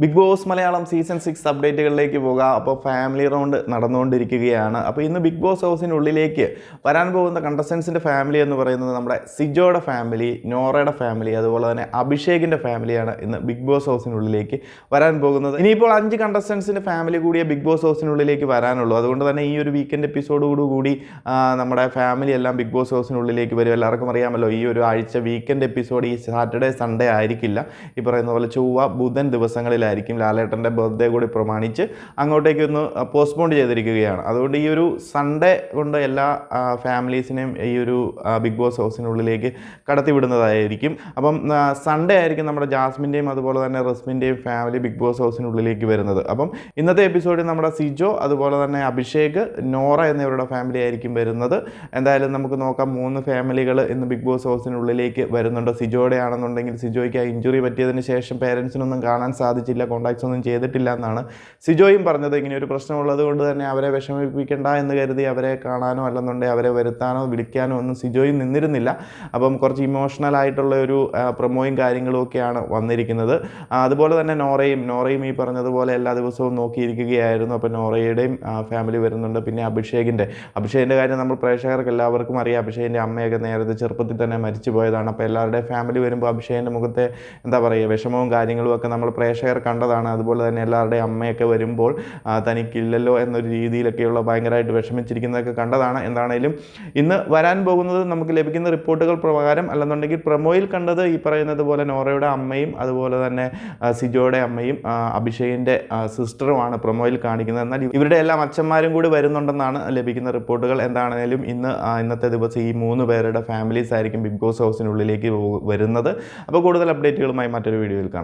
Big Boss Malayalam season six അപ്ഡേറ്റുകളിലേക്ക് പോകാം. അപ്പോൾ family round നടന്നുകൊണ്ടിരിക്കുകയാണ്. അപ്പോൾ ഇന്ന് ബിഗ് ബോസ് ഹൗസിനുള്ളിലേക്ക് വരാൻ പോകുന്ന കണ്ടസ്റ്റൻസിന്റെ ഫാമിലി എന്ന് പറയുന്നത് നമ്മുടെ സിജോയുടെ ഫാമിലി നോറയുടെ ഫാമിലി അതുപോലെ തന്നെ അഭിഷേകിന്റെ ഫാമിലിയാണ് ഇന്ന് ബിഗ് ബോസ് ഹൗസിനുള്ളിലേക്ക് വരാൻ പോകുന്നത്. ഇനിയിപ്പോൾ അഞ്ച് കണ്ടസ്റ്റൻസിന്റെ ഫാമിലി കൂടിയ ബിഗ് ബോസ് ഹൗസിനുള്ളിലേക്ക് വരാനുള്ളൂ. അതുകൊണ്ട് തന്നെ ഈ ഒരു വീക്കെൻഡ് എപ്പിസോഡോടു കൂടി ആ, നമ്മുടെ ഫാമിലി എല്ലാം ബിഗ് ബോസ് ഹൗസിനുള്ളിലേക്ക് വരും. എല്ലാവർക്കും അറിയാമല്ലോ ഈ ഒരു ആഴ്ച വീക്കെൻഡ് എപ്പിസോഡ് ഈ സാറ്റർഡേ സൺഡേ ആയിരിക്കില്ല. ഈ പറയുന്ന പോലെ ചൊവ്വ ബുധൻ ദിവസങ്ങളിലായിരിക്കും. ലാലേട്ടന്റെ ബർത്ത്ഡേ കൂടി പ്രമാണിച്ച് അങ്ങോട്ടേക്ക് ഒന്ന് പോസ്റ്റ്പോൺ ചെയ്തിരിക്കുകയാണ്. അതുകൊണ്ട് ഈ ഒരു സൺഡേ കൊണ്ട് എല്ലാ ഫാമിലീസിനെയും ഈ ഒരു ബിഗ് ബോസ് ഹൗസിനുള്ളിലേക്ക് കടത്തിവിടുന്നതായിരിക്കും. അപ്പം സൺഡേ ആയിരിക്കും നമ്മുടെ ജാസ്മിന്റെയും അതുപോലെ തന്നെ റസ്മിന്റെയും ഫാമിലി ബിഗ് ബോസ് ഹൗസിനുള്ളിലേക്ക് വരുന്നത്. അപ്പം ഇന്നത്തെ എപ്പിസോഡിൽ നമ്മുടെ സിജോ അതുപോലെ തന്നെ അഭിഷേക് നോറ എന്നിവരുടെ ഫാമിലി ആയിരിക്കും വരുന്നത്. എന്തായാലും നമുക്ക് നോക്കാം മൂന്ന് ഫാമിലികൾ ഇന്ന് ബിഗ് ബോസ് ഹൗസിനുള്ളിലേക്ക് വരുന്നുണ്ട്. സിജോയുടെ ആണെന്നുണ്ടെങ്കിൽ സിജോയ്ക്ക് ആ ഇഞ്ചുറി പറ്റിയതിന് ശേഷം പേരൻസിനൊന്നും കാണാൻ സാധിച്ചില്ല. കോൺടാക്ട്സ് ഒന്നും ചെയ്തിട്ടില്ല എന്നാണ് സിജോയും പറഞ്ഞത്. ഇങ്ങനെ ഒരു പ്രശ്നമുള്ളത് കൊണ്ട് തന്നെ അവരെ വിഷമിപ്പിക്കേണ്ട എന്ന് കരുതി അവരെ കാണാനോ അല്ലെന്നുണ്ടെങ്കിൽ അവരെ വരുത്താനോ വിളിക്കാനോ ഒന്നും സിജോയും നിന്നിരുന്നില്ല. അപ്പം കുറച്ച് ഇമോഷണൽ ആയിട്ടുള്ള ഒരു പ്രൊമോയും കാര്യങ്ങളും ഒക്കെയാണ് വന്നിരിക്കുന്നത്. അതുപോലെ തന്നെ നോറയും നോറയും ഈ പറഞ്ഞതുപോലെ എല്ലാ ദിവസവും നോക്കിയിരിക്കുകയായിരുന്നു. അപ്പോൾ നോറയുടെയും ഫാമിലി വരുന്നുണ്ട്. പിന്നെ അഭിഷേകിന്റെ അഭിഷേകിന്റെ കാര്യം നമ്മൾ പ്രേക്ഷകർക്ക് എല്ലാവർക്കും അറിയാം. അഭിഷേകിന്റെ അമ്മയൊക്കെ നേരത്തെ ചെറുപ്പത്തിൽ തന്നെ മരിച്ചു പോയതാണ് അപ്പോൾ എല്ലാവരുടെയും ഫാമിലി വരുമ്പോൾ അഭിഷേകിന്റെ മുഖത്തെ എന്താ പറയുക വിഷമവും കാര്യങ്ങളും ഒക്കെ നമ്മൾ പ്രേക്ഷകർ കണ്ടതാണ്. അതുപോലെ തന്നെ എല്ലാവരുടെയും അമ്മയൊക്കെ വരുമ്പോൾ തനിക്കില്ലല്ലോ എന്നൊരു രീതിയിലൊക്കെയുള്ള ഭയങ്കരമായിട്ട് വിഷമിച്ചിരിക്കുന്നതൊക്കെ കണ്ടതാണ്. എന്താണേലും ഇന്ന് വരാൻ പോകുന്നത് നമുക്ക് ലഭിക്കുന്ന റിപ്പോർട്ടുകൾ പ്രകാരം അല്ലെന്നുണ്ടെങ്കിൽ പ്രൊമോയിൽ കണ്ടത് ഈ പറയുന്നത് പോലെ നോറയുടെ അമ്മയും അതുപോലെ തന്നെ സിജോയുടെ അമ്മയും അഭിഷേകിന്റെ സിസ്റ്ററുമാണ് പ്രൊമോയിൽ കാണിക്കുന്നത്. എന്നാൽ ഇവരുടെ എല്ലാം അച്ഛന്മാരും കൂടി വരുന്നുണ്ടെന്നാണ് ലഭിക്കുന്ന റിപ്പോർട്ടുകൾ. എന്താണേലും ഇന്ന് ഇന്നത്തെ ദിവസം ഈ മൂന്ന് പേരുടെ ഫാമിലീസ് ആയിരിക്കും ബിഗ് ബോസ് ഹൗസിനുള്ളിലേക്ക് വരുന്നത്. അപ്പോൾ കൂടുതൽ അപ്ഡേറ്റുകളുമായി മറ്റൊരു വീഡിയോയിൽ കാണാം.